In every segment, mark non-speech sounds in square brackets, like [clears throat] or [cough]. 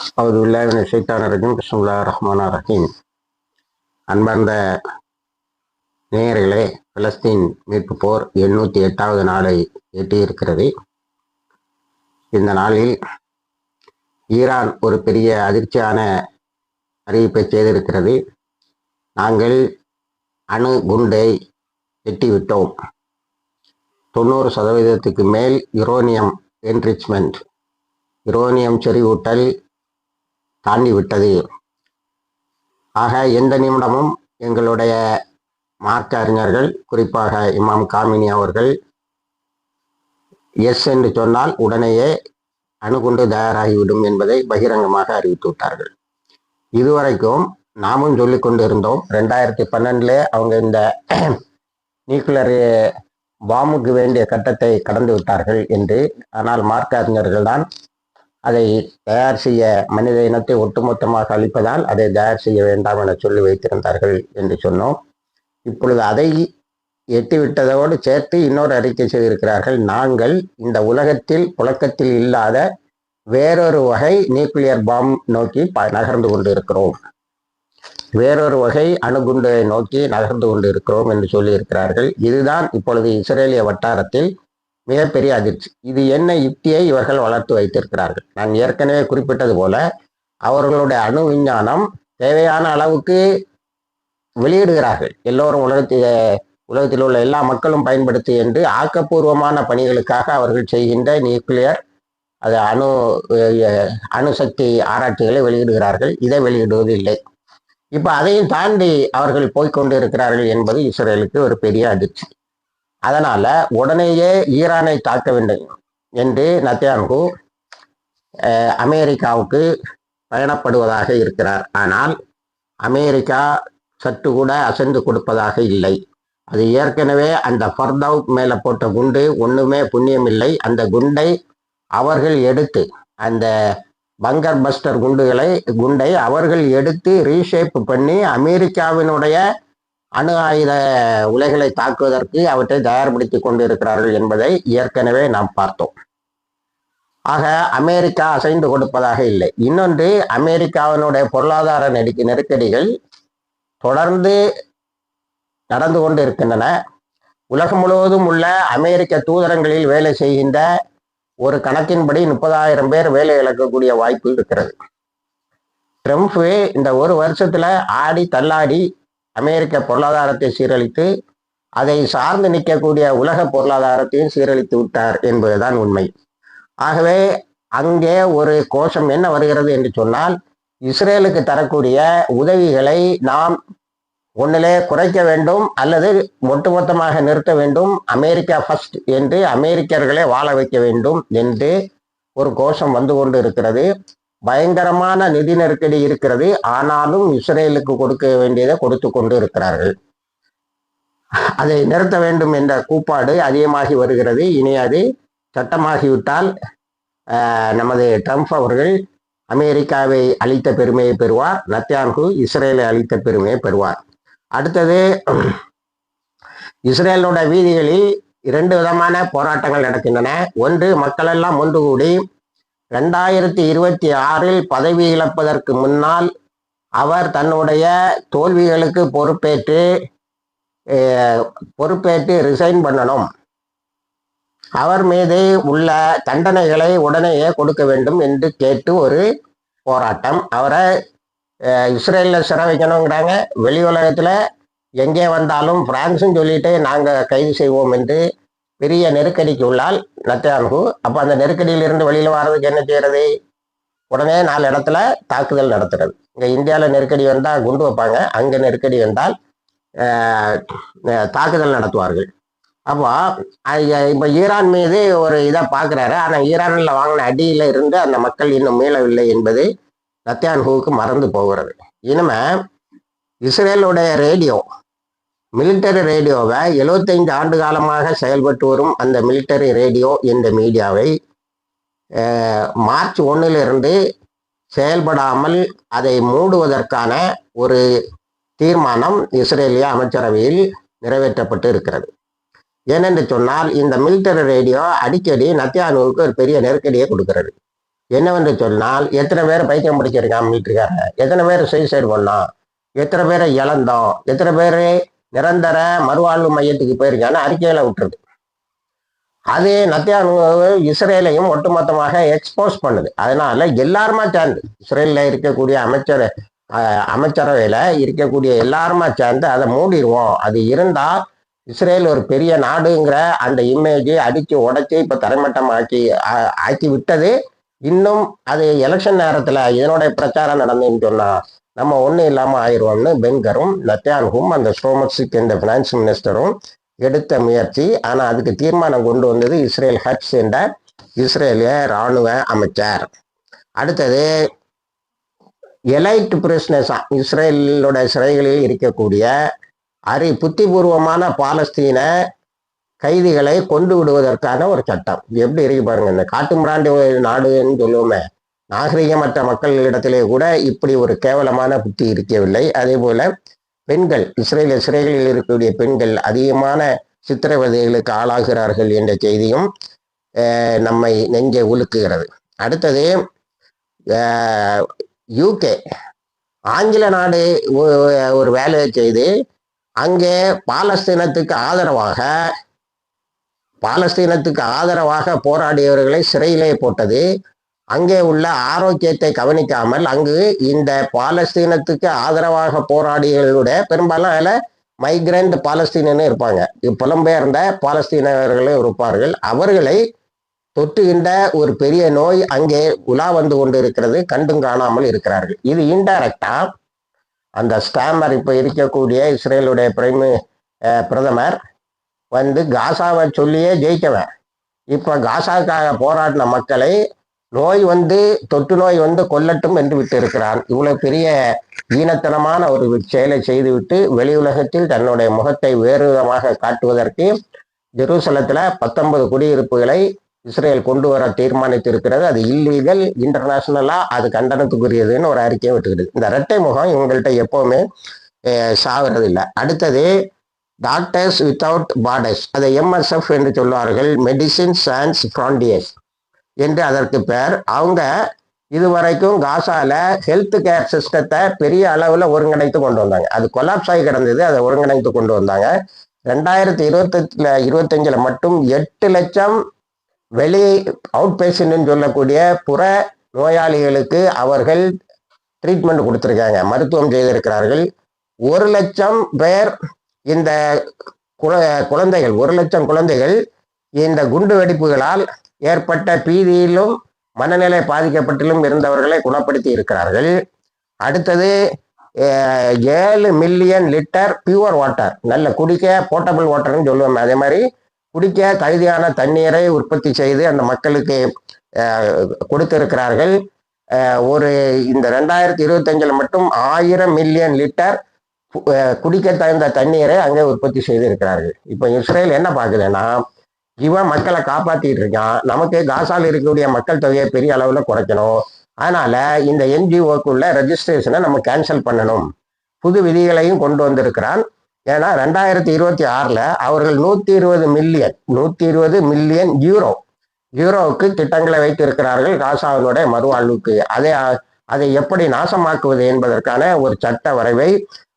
அவது உள்ளாவின சைத்தான ரஜீம். கிருஷ்ணல்லா ரஹ்மானா ரஹீம். அன்பார்ந்த நேயர்களே பலஸ்தீன் மீட்பு போர் எண்ணூற்றி எட்டாவது நாளை எட்டியிருக்கிறது. இந்த நாளில் ஈரான் ஒரு பெரிய அதிர்ச்சியான அறிவிப்பை செய்திருக்கிறது. நாங்கள் அணு குண்டை எட்டிவிட்டோம். தொண்ணூறு சதவீதத்துக்கு மேல் யுரோனியம் என்ரிச்மெண்ட். யுரோனியம் செறிவூட்டல் தாண்டி விட்டது ஆக எந்த நிமிடமும் எங்களுடைய மார்க்க அறிஞர்கள் குறிப்பாக இமாம் காமினி அவர்கள் எஸ் என்று சொன்னால் உடனேயே அணுகுண்டு தயாராகிவிடும் என்பதை பகிரங்கமாக அறிவித்து விட்டார்கள். இதுவரைக்கும் நாமும் சொல்லிக் கொண்டு இருந்தோம் ரெண்டாயிரத்தி பன்னெண்டுல அவங்க இந்த [clears throat] நியூக்ளியர் பாமுக்கு வேண்டிய கட்டத்தை கடந்து விட்டார்கள் என்று. ஆனால் மார்க்க அறிஞர்கள் தான் அதை தயார் செய்ய மனித இனத்தை ஒட்டுமொத்தமாக அழிப்பதால் அதை தயார் செய்ய வேண்டாம் என சொல்லி வைத்திருந்தார்கள் என்று சொன்னோம். இப்பொழுது அதை எட்டிவிட்டதோடு சேர்த்து இன்னொரு அறிக்கை செய்திருக்கிறார்கள். நாங்கள் இந்த உலகத்தில் புழக்கத்தில் இல்லாத வேறொரு வகை நியூக்ளியர் பாம் நோக்கி ப- நகர்ந்து கொண்டு இருக்கிறோம் வேறொரு வகை அணுகுண்டை நோக்கி நகர்ந்து கொண்டு இருக்கிறோம் என்று சொல்லியிருக்கிறார்கள். இதுதான் இப்பொழுது இஸ்ரேலிய வட்டாரத்தில் மிகப்பெரிய அதிர்ச்சி. இது என்ன யுக்தியை இவர்கள் வளர்த்து வைத்திருக்கிறார்கள். நான் ஏற்கனவே குறிப்பிட்டது போல அவர்களுடைய அணு விஞ்ஞானம் தேவையான அளவுக்கு வெளியிடுகிறார்கள். எல்லோரும் உலகத்தில் உலகத்தில் உள்ள எல்லா மக்களும் பயன்படுத்தி என்று ஆக்கப்பூர்வமான பணிகளுக்காக அவர்கள் செய்கின்ற நியூக்ளியர் அது அணு அணுசக்தி ஆராய்ச்சிகளை வெளியிடுகிறார்கள். இதை வெளியிடுவது இல்லை இப்போ அதையும் தாண்டி அவர்கள் போய்க்கொண்டு இருக்கிறார்கள் என்பது இஸ்ரேலுக்கு ஒரு பெரிய அதிர்ச்சி. அதனால உடனேயே ஈரானை தாக்க வேண்டும் என்று நத்தியான்கு அமெரிக்காவுக்கு பயணப்படுவதாக இருக்கிறார். ஆனால் அமெரிக்கா சற்று கூட அசைந்து கொடுப்பதாக இல்லை. அது ஏற்கனவே அந்த ஃபர்தவ் மேலே போட்ட குண்டு ஒன்றுமே புண்ணியம் இல்லை அந்த குண்டை அவர்கள் எடுத்து அந்த பங்கர் பஸ்டர் குண்டுகளை குண்டை அவர்கள் எடுத்து ரீஷேப் பண்ணி அமெரிக்காவினுடைய அணு ஆயுத உலைகளை தாக்குவதற்கு அவற்றை தயார்படுத்தி கொண்டு இருக்கிறார்கள் என்பதை ஏற்கனவே நாம் பார்த்தோம். ஆக அமெரிக்கா அசைந்து கொடுப்பதாக இல்லை. இன்னொன்று அமெரிக்காவினுடைய பொருளாதார நெருக்கி நெருக்கடிகள் தொடர்ந்து நடந்து கொண்டு இருக்கின்றன உலகம் முழுவதும் உள்ள அமெரிக்க தூதரங்களில் வேலை செய்கின்ற ஒரு கணக்கின்படி முப்பதாயிரம் பேர் வேலை இழக்கக்கூடிய வாய்ப்பு இருக்கிறது. ட்ரம்ப் இந்த ஒரு வருஷத்துல ஆடி தள்ளாடி அமெரிக்க பொருளாதாரத்தை சீரழித்து அதை சார்ந்து நிற்கக்கூடிய உலக பொருளாதாரத்தையும் சீரழித்து விட்டார் என்பதுதான் உண்மை. ஆகவே அங்கே ஒரு கோஷம் என்ன வருகிறது என்று சொன்னால் இஸ்ரேலுக்கு தரக்கூடிய உதவிகளை நாம் ஒன்றிலே குறைக்க வேண்டும் அல்லது ஒட்டுமொத்தமாக நிறுத்த வேண்டும் அமெரிக்கா ஃபர்ஸ்ட் என்று அமெரிக்கர்களை வாழ வைக்க வேண்டும் என்று ஒரு கோஷம் வந்து கொண்டு இருக்கிறது. பயங்கரமான நிதி நெருக்கடி இருக்கிறது. ஆனாலும் இஸ்ரேலுக்கு கொடுக்க வேண்டியதை கொடுத்து கொண்டு இருக்கிறார்கள். அதை நிறுத்த வேண்டும் என்ற கூப்பாடு அதிகமாகி வருகிறது. இனி அது சட்டமாகிவிட்டால் நமது ட்ரம்ப் அவர்கள் அமெரிக்காவை அளித்த பெருமையை பெறுவார். நத்தியான்கு இஸ்ரேலை அளித்த பெருமையை பெறுவார். அடுத்தது இஸ்ரேலோட வீதிகளில் இரண்டு விதமான போராட்டங்கள் நடக்கின்றன. ஒன்று மக்களெல்லாம் ஒன்று கூடி ரெண்டாயிரத்தி இருபத்தி ஆறில் பதவி இழப்பதற்கு முன்னால் அவர் தன்னுடைய தோல்விகளுக்கு பொறுப்பேற்று பொறுப்பேற்று ரிசைன் பண்ணணும். அவர் மீது உள்ள தண்டனைகளை உடனேயே கொடுக்க வேண்டும் என்று கேட்டு ஒரு போராட்டம். அவரை இஸ்ரேலில் சிற சிறை வைக்கணுங்கிறாங்க. வெளி உலகத்தில் எங்கே வந்தாலும் பிரான்ஸும் சொல்லிட்டு நாங்கள் கைது செய்வோம் என்று பெரிய நெருக்கடிக்கு உள்ளால் நத்தியான்கு அப்போ அந்த நெருக்கடியிலிருந்து வெளியில் வர்றதுக்கு என்ன செய்யறது? உடனே நாலு இடத்துல தாக்குதல் நடத்துறது. இங்கே இந்தியாவில் நெருக்கடி வந்தால் குண்டு வைப்பாங்க. அங்கே நெருக்கடி வந்தால் தாக்குதல் நடத்துவார்கள். அப்போ இப்போ ஈரான் மீது ஒரு இதை பார்க்குறாரு ஆனால் ஈரானில் வாங்கின அடியில் இருந்து அந்த மக்கள் இன்னும் மீளவில்லை என்பது நத்தியான்ஹூவுக்கு மறந்து போகிறது. இனிமே இஸ்ரேலுடைய ரேடியோ மிலிட்டரி ரேடியோவை 75 ஆண்டு காலமாக செயல்பட்டு வரும் அந்த மிலிட்டரி ரேடியோ என்ற மீடியாவை மார்ச் ஒன்றிலிருந்து செயல்படாமல் அதை மூடுவதற்கான ஒரு தீர்மானம் இஸ்ரேலிய அமைச்சரவையில் நிறைவேற்றப்பட்டு இருக்கிறது. ஏனென்று சொன்னால் இந்த மிலிட்டரி ரேடியோ அடிக்கடி நத்தியானுவுக்கு ஒரு பெரிய நெருக்கடியை கொடுக்கிறது. என்னவென்று சொன்னால் எத்தனை பேர் பைத்தியம் பிடிச்சிருக்கான் மிலிட்டரிக்காரன் எத்தனை பேர் சூசைட் பண்ணோம் எத்தனை பேரை இழந்தோம் எத்தனை பேர் நிரந்தர மறுவாழ்வு மையத்துக்கு போயிருக்கான்னு அறிக்கையில விட்டுருது. அது நத்தியானு இஸ்ரேலையும் ஒட்டுமொத்தமாக எக்ஸ்போஸ் பண்ணுது. அதனால எல்லாருமா சேர்ந்து இஸ்ரேலில் இருக்கக்கூடிய அமைச்சர் அமைச்சரவையில் இருக்கக்கூடிய எல்லாருமா சேர்ந்து அதை மூடிடுவோம். அது இருந்தால் இஸ்ரேல் ஒரு பெரிய நாடுங்கிற அந்த இமேஜை அடிச்சு உடைச்சி இப்போ தரைமட்டம் ஆக்கி ஆ- ஆக்கி விட்டது. இன்னும் அது எலெக்ஷன் நேரத்தில் இதனுடைய பிரச்சாரம் நடந்துன்னு சொன்னால் நம்ம ஒன்றும் இல்லாமல் ஆயிடுவோம்னு பென்கரும் நத்தியான்கும் அந்த ஸ்டோமக்ஸுக்கு இந்த ஃபினான்ஸ் மினிஸ்டரும் எடுத்த முயற்சி. ஆனால் அதுக்கு தீர்மானம் கொண்டு வந்தது இஸ்ரேல் ஹட்ஸ் என்ற இஸ்ரேலிய இராணுவ அமைச்சர். அடுத்தது எலைட் பிரிஸ்னஸா இஸ்ரேலோட சிறைகளில் இருக்கக்கூடிய அறி புத்திபூர்வமான பாலஸ்தீன கைதிகளை கொண்டு விடுவதற்கான ஒரு சட்டம். எப்படி இருக்கு பாருங்க இந்த காட்டுமிராண்டி நாடுன்னு சொல்லுவோமே. நாகரிகமற்ற மக்களிடத்திலே கூட இப்படி ஒரு கேவலமான புத்தி இருக்கவில்லை. அதே போல பெண்கள் இஸ்ரேல சிறைகளில் இருக்கக்கூடிய பெண்கள் அதிகமான சித்திரவதைகளுக்கு ஆளாகிறார்கள் என்ற செய்தியும் நம்மை நெஞ்சை உலுக்குகிறது. அடுத்தது யூகே ஆங்கில நாடு ஒரு வேலையை செய்து அங்கே பாலஸ்தீனத்துக்கு ஆதரவாக பாலஸ்தீனத்துக்கு ஆதரவாக போராடியவர்களை சிறையிலே போட்டது அங்கே உள்ள ஆரோக்கியத்தை கவனிக்காமல் அங்கு இந்த பாலஸ்தீனத்துக்கு ஆதரவாக போராடியவர்களுடைய பெரும்பாலும் அதில் மைக்ரண்ட் பாலஸ்தீனன்னு இருப்பாங்க. புலம்பெயர்ந்த பாலஸ்தீனர்களும் இருப்பார்கள். அவர்களை தொட்டுகின்ற ஒரு பெரிய நோய் அங்கே உலா வந்து கொண்டு இருக்கிறது கண்டும் காணாமல் இருக்கிறார்கள். இது இன்டைரக்டா அந்த ஸ்டாமர் இப்போ இருக்கக்கூடிய இஸ்ரேலுடைய பிரைம் பிரதமர் வந்து காசாவை சொல்லியே ஜெயிக்கவன் இப்போ காசாக்காக போராடின மக்களை நோய் வந்து தொற்று நோய் வந்து கொல்லட்டும் என்று விட்டு இருக்கிறான் இவ்வளவு பெரிய ஈனத்தனமான ஒரு செயலை செய்துவிட்டு வெளி உலகத்தில் தன்னுடைய முகத்தை வேறு விதமாக காட்டுவதற்கு ஜெருசலத்துல பத்தொன்பது குடியிருப்புகளை இஸ்ரேல் கொண்டு வர தீர்மானித்து இருக்கிறது அது இல்லீகல் இன்டர்நேஷனலா அது கண்டனத்துக்குரியதுன்னு ஒரு அறிக்கையை விட்டுக்கிட்டு. இந்த இரட்டை முகம் இவங்கள்ட்ட எப்பவுமே சாகிறது இல்லை அடுத்தது டாக்டர்ஸ் வித்தவுட் பார்டர்ஸ் அதை எம்எஸ்எஃப் என்று சொல்வார்கள். மெடிசின் சயின்ஸ் ஃப்ராண்டியர்ஸ் என்று அதற்கு பேர் அவங்க இதுவரைக்கும் காசால ஹெல்த் கேர் சிஸ்டத்தை பெரிய அளவில் ஒருங்கிணைத்து கொண்டு வந்தாங்க. அது கொலாப்ஸ் ஆகி கிடந்தது அதை ஒருங்கிணைத்து கொண்டு வந்தாங்க. ரெண்டாயிரத்தி இருபத்தெட்டுல இருபத்தஞ்சில் மட்டும் எட்டு லட்சம் வெளி அவுட் பேஷண்ட்னு சொல்லக்கூடிய புற நோயாளிகளுக்கு அவர்கள் ட்ரீட்மெண்ட் கொடுத்துருக்காங்க. மருத்துவம் செய்திருக்கிறார்கள். ஒரு லட்சம் பேர் இந்த குழ- குழந்தைகள் ஒரு லட்சம் குழந்தைகள் இந்த குண்டு வெடிப்புகளால் ஏற்பட்ட பீதியிலும் மனநிலை பாதிக்கப்பட்டிலும் இருந்தவர்களை குணப்படுத்தி இருக்கிறார்கள். அடுத்தது ஏழு மில்லியன் லிட்டர் பியூர் வாட்டர் நல்ல குடிக்க போர்ட்டபிள் வாட்டர்னு சொல்லுவோம் அதே மாதிரி குடிக்க தகுதியான தண்ணீரை உற்பத்தி செய்து அந்த மக்களுக்கு கொடுத்திருக்கிறார்கள். ஒரு இந்த ரெண்டாயிரத்தி இருபத்தஞ்சில் மட்டும் ஆயிரம் மில்லியன் லிட்டர் குடிக்க தகுந்த தண்ணீரை அங்கே உற்பத்தி செய்திருக்கிறார்கள். இப்போ இஸ்ரேல் என்ன பார்க்குதுன்னா இவன் மக்களை காப்பாத்திட்டு இருக்கான் நமக்கு காசால் இருக்கக்கூடிய மக்கள் தொகையை பெரிய அளவில் குறைக்கணும். அதனால இந்த என்ஜிஓக்குள்ள ரெஜிஸ்ட்ரேஷனை நம்ம கேன்சல் பண்ணணும். புது விதிகளையும் கொண்டு வந்திருக்கிறான். ஏன்னா ரெண்டாயிரத்தி இருபத்தி ஆறில் அவர்கள் நூற்றி இருபது மில்லியன் நூற்றி இருபது மில்லியன் யூரோ யூரோவுக்கு திட்டங்களை வைத்திருக்கிறார்கள் காசாவினுடைய மறுவாழ்வுக்கு. அதை அதை எப்படி நாசமாக்குவது என்பதற்கான ஒரு சட்ட வரைவை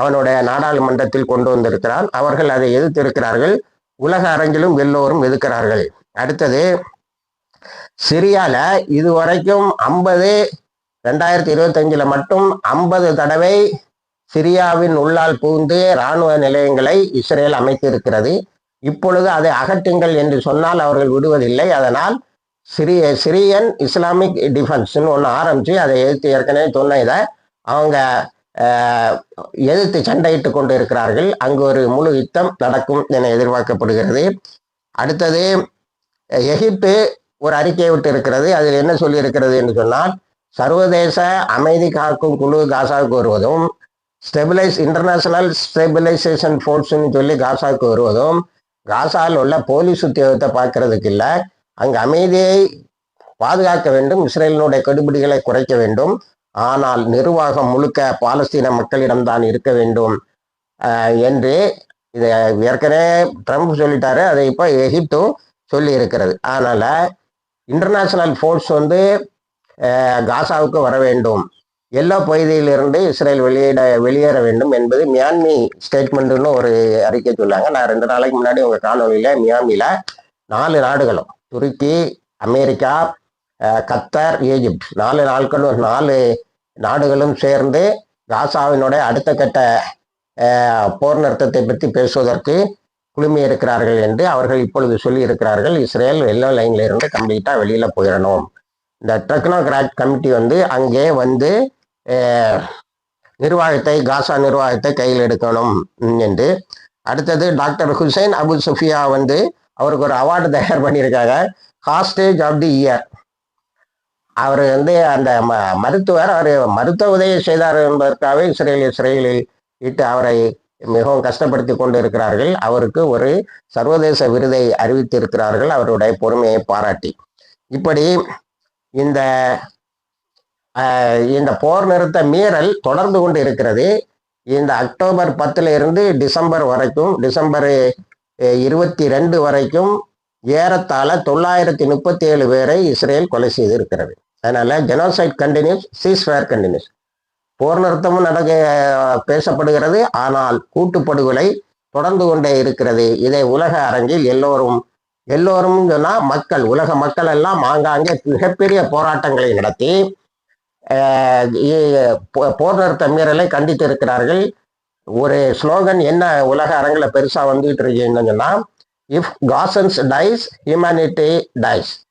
அவனுடைய நாடாளுமன்றத்தில் கொண்டு வந்திருக்கிறான். அவர்கள் அதை எதிர்த்திருக்கிறார்கள். உலக அரங்கிலும் எல்லோரும் எதிர்க்கிறார்கள் அடுத்தது சிரியால இதுவரைக்கும் ஐம்பது ரெண்டாயிரத்தி இருபத்தஞ்சில் மட்டும் ஐம்பது தடவை சிரியாவின் உள்ளால் புகுந்து இராணுவ நிலையங்களை இஸ்ரேல் அமைத்திருக்கிறது. இப்பொழுது அதை அகற்றுங்கள் என்று சொன்னால் அவர்கள் விடுவதில்லை. அதனால் சிரிய சிரியன் இஸ்லாமிக் டிஃபென்ஸ்னு ஒன்று ஆரம்பித்து அதை எதிர்த்து ஏற்கனவே சொன்ன இதை அவங்க எதிர்த்து சண்டையிட்டு கொண்டு இருக்கிறார்கள் அங்கு ஒரு முழு யுத்தம் நடக்கும் என எதிர்பார்க்கப்படுகிறது. அடுத்தது எகிப்து ஒரு அறிக்கையை விட்டு இருக்கிறது அதில் என்ன சொல்லியிருக்கிறது என்று சொன்னால் சர்வதேச அமைதி காக்கும் குழு காசாவுக்கு வருவதும் ஸ்டெபிலைஸ் இன்டர்நேஷனல் ஸ்டெபிலைசேஷன் ஃபோர்ஸ்ன்னு சொல்லி காசாவுக்கு வருவதும் காசாவில் உள்ள போலீஸ் உத்தியோகத்தை பார்க்கறதுக்கு இல்லை. அங்கு அமைதியை பாதுகாக்க வேண்டும். இஸ்ரேலினுடைய கெடுபிடிகளை குறைக்க வேண்டும். ஆனால் நிர்வாகம் முழுக்க பாலஸ்தீன மக்களிடம்தான் இருக்க வேண்டும். என்று இதை ஏற்கனவே ட்ரம்ப் சொல்லிட்டாரு. அதை இப்போ எகிப்தும் சொல்லி இருக்கிறது அதனால் இன்டர்நேஷனல் ஃபோர்ஸ் வந்து காசாவுக்கு வர வேண்டும். எல்லா பகுதியிலிருந்து இஸ்ரேல் வெளியிட வெளியேற வேண்டும் என்பது மியான்மி ஸ்டேட்மெண்ட்னு ஒரு அறிக்கை சொன்னாங்க. நான் ரெண்டு நாளைக்கு முன்னாடி உங்கள் காணொலியில் மியாமியில் நாலு நாடுகளும் துருக்கி அமெரிக்கா கத்தார் ஈஜிப்ட் நாலு நாட்களும் நாலு நாடுகளும் சேர்ந்து காசாவினுடைய அடுத்த கட்ட போர் நிறுத்தத்தை பற்றி பேசுவதற்கு குழுமி இருக்கிறார்கள் என்று அவர்கள் இப்பொழுது சொல்லி இருக்கிறார்கள் இஸ்ரேல் எல்லோ லைன்ல இருந்து கம்ப்ளீட்டாக வெளியில் போயிடணும். இந்த டெக்னோகிராட் கமிட்டி வந்து அங்கே வந்து நிர்வாகத்தை காசா நிர்வாகத்தை கையில் எடுக்கணும் என்று. அடுத்தது டாக்டர் ஹுசைன் அபு சுஃபியா வந்து அவருக்கு ஒரு அவார்டு தயார் பண்ணியிருக்காங்க. Hostage of the year. அவர் வந்து அந்த ம மருத்துவர் அவர் மருத்துவ உதவி செய்தார் என்பதற்காகவே இஸ்ரேல் இஸ்ரேலில் இட்டு அவரை மிகவும் கஷ்டப்படுத்தி கொண்டு இருக்கிறார்கள் அவருக்கு ஒரு சர்வதேச விருதை அறிவித்திருக்கிறார்கள். அவருடைய பொறுமையை பாராட்டி. இப்படி இந்த இந்த போர் நிறுத்த மீறல் தொடர்ந்து கொண்டு இருக்கிறது. இந்த அக்டோபர் பத்துல இருந்து டிசம்பர் வரைக்கும் டிசம்பர் இருபத்தி ரெண்டு வரைக்கும் ஏறத்தாழ தொள்ளாயிரத்தி முப்பத்தி ஏழு பேரை இஸ்ரேல் கொலை செய்திருக்கிறது. அதனால ஜெனோசைட் கண்டினியூஸ் சீஸ்வேர் கண்டினியூஸ் போர் நிறுத்தமும் நடக்க பேசப்படுகிறது. ஆனால் கூட்டுப்படுகொலை தொடர்ந்து கொண்டே இருக்கிறது. இதை உலக அரங்கில் எல்லோரும் எல்லோரும் சொன்னால் மக்கள் உலக மக்கள் எல்லாம் ஆங்காங்கே மிகப்பெரிய போராட்டங்களை நடத்தி போ- போர் நிறுத்த மீறலை கண்டித்து இருக்கிறார்கள். ஒரு ஸ்லோகன் என்ன உலக அரங்கில் பெருசாக வந்துகிட்டு இருக்கீங்கன்னு சொன்னால் if Gazans dies humanity dies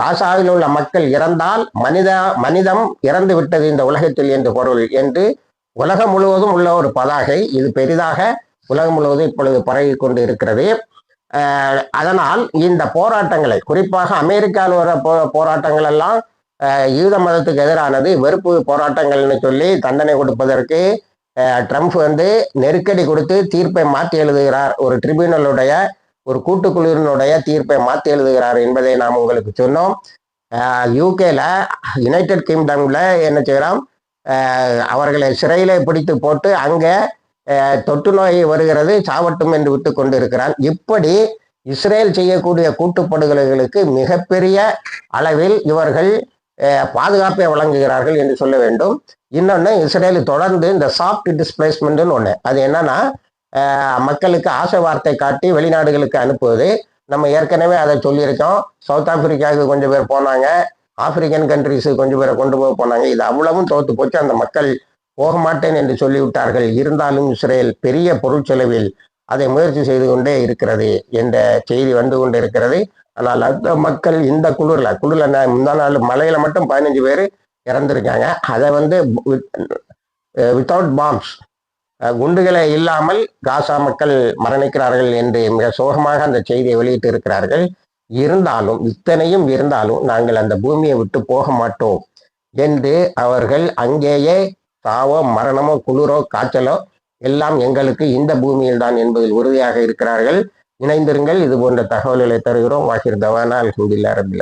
காசாவில் உள்ள மக்கள் இறந்தால் மனித மனிதம் இறந்து விட்டது இந்த உலகத்தில் என்று பொருள் என்று உலகம் முழுவதும் உள்ள ஒரு பதாகை. இது பெரிதாக உலகம் முழுவதும் இப்பொழுது பரவி கொண்டு இருக்கிறது. அதனால் இந்த போராட்டங்களை குறிப்பாக அமெரிக்காவில் வர போ போராட்டங்கள் எல்லாம் யூத மதத்துக்கு எதிரானது வெறுப்பு போராட்டங்கள்னு சொல்லி தண்டனை கொடுப்பதற்கு ட்ரம்ப் வந்து நெருக்கடி கொடுத்து தீர்ப்பை மாற்றி எழுதுகிறார். ஒரு ட்ரிபியூனலுடைய ஒரு கூட்டுக்குழுவினுடைய தீர்ப்பை மாற்றி எழுதுகிறார் என்பதை நாம் உங்களுக்கு சொன்னோம். யூகேல யுனைடெட் கிங்டம்ல என்ன செய்கிறோம் அவர்களை சிறையில பிடித்து போட்டு அங்கே தொற்று நோய் வருகிறது சாவட்டும் என்று விட்டு கொண்டு இருக்கிறான் இப்படி இஸ்ரேல் செய்யக்கூடிய கூட்டுப்படுகொலைகளுக்கு மிகப்பெரிய அளவில் இவர்கள் பாதுகாப்பை வழங்குகிறார்கள் என்று சொல்ல வேண்டும். இன்னொன்று இஸ்ரேல் தொடர்ந்து இந்த சாஃப்ட் டிஸ்பிளேஸ்மெண்ட்னு ஒன்று அது என்னன்னா மக்களுக்கு ஆசை வார்த்தை காட்டி வெளிநாடுகளுக்கு அனுப்புவது. நம்ம ஏற்கனவே அதை சொல்லியிருக்கோம். சவுத் ஆப்பிரிக்காவுக்கு கொஞ்சம் பேர் போனாங்க. ஆப்பிரிக்கன் கண்ட்ரிஸுக்கு கொஞ்சம் பேரை கொண்டு போக போனாங்க. இது அவ்வளவும் தோத்து போச்சு. அந்த மக்கள் போக மாட்டேன் என்று சொல்லிவிட்டார்கள். இருந்தாலும் இஸ்ரேல் பெரிய பொருட்செலவில் அதை முயற்சி செய்து கொண்டே இருக்கிறது என்ற செய்தி வந்து கொண்டு இருக்கிறது ஆனால் அந்த மக்கள் இந்த குளிரில் குளிரில் முந்தா நாள் மலையில் மட்டும் பதினஞ்சு பேர் இறந்துருக்காங்க. அதை வந்து வித்தவுட் பாம்ஸ் குண்டுகளை இல்லாமல் காசா மக்கள் மரணிக்கிறார்கள் என்று மிக சோகமாக அந்த செய்தியை வெளியிட்டு இருக்கிறார்கள் இருந்தாலும் இத்தனையும் இருந்தாலும் நாங்கள் அந்த பூமியை விட்டு போக மாட்டோம் என்று அவர்கள் அங்கேயே சாவோ மரணமோ குளிரோ காய்ச்சலோ எல்லாம் எங்களுக்கு இந்த பூமியில் தான் என்பதில் உறுதியாக இருக்கிறார்கள். இணைந்திருங்கள். இது போன்ற தகவல்களை தருகிறோம். வாகிர் தவானா அல்ஹம்துல்லா ரபில்